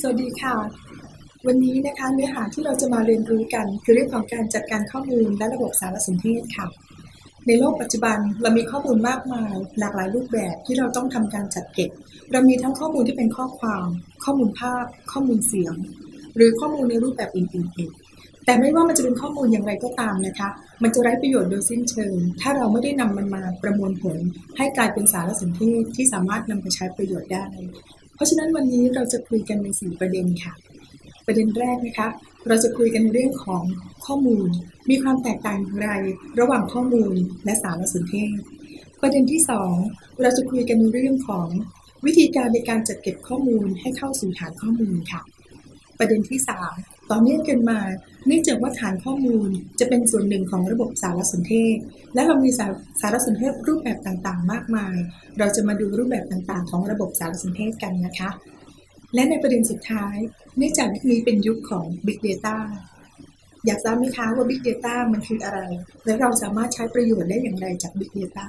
สวัสดีค่ะ วันนี้นะคะเนื้อหาที่เราจะมาเรียนรู้กัน คือเรื่องของการจัดการข้อมูลและระบบสารสนเทศค่ะ ในโลกปัจจุบันเรามีข้อมูลมากมาย หลากหลายรูปแบบที่เราต้องทำการจัดเก็บ เรามีทั้งข้อมูลที่เป็นข้อความ ข้อมูลภาพ ข้อมูลเสียง หรือข้อมูลในรูปแบบอื่นๆอีกแต่ไม่ว่ามันจะเป็นข้อมูลอย่างไรก็ตามนะคะ มันจะไร้ประโยชน์โดยสิ้นเชิง ถ้าเราไม่ได้นำมันมาประมวลผล ให้กลายเป็นสารสนเทศที่สามารถนำไปใช้ประโยชน์ได้ เพราะฉะนั้นวันนี้เราจะคุยกันในสี่ประเด็นค่ะ ประเด็นแรกนะคะ เราจะคุยกันในเรื่องของข้อมูล มีความแตกต่างอย่างไร ระหว่างข้อมูลและสารสนเทศ ประเด็นที่สองเราจะคุยกันในเรื่องของวิธีการในการจัดเก็บข้อมูลให้เข้าสู่ฐานข้อมูลค่ะ ประเด็นที่ 3 ต่อเนื่องกันมา เนื่องจากว่าฐานข้อมูลจะเป็นส่วนหนึ่งของระบบสารสนเทศ และเรามีสารสารสนเทศรูปแบบต่างๆ มากมาย เราจะมาดูรูปแบบต่างๆ ของระบบสารสนเทศกันนะคะ และในประเด็นสุดท้าย เนื่องจากนี้เป็นยุคของ Big Data อยากทราบไหมคะว่า Big Data มันคืออะไร และเราสามารถใช้ประโยชน์ได้อย่างไรจาก Big Data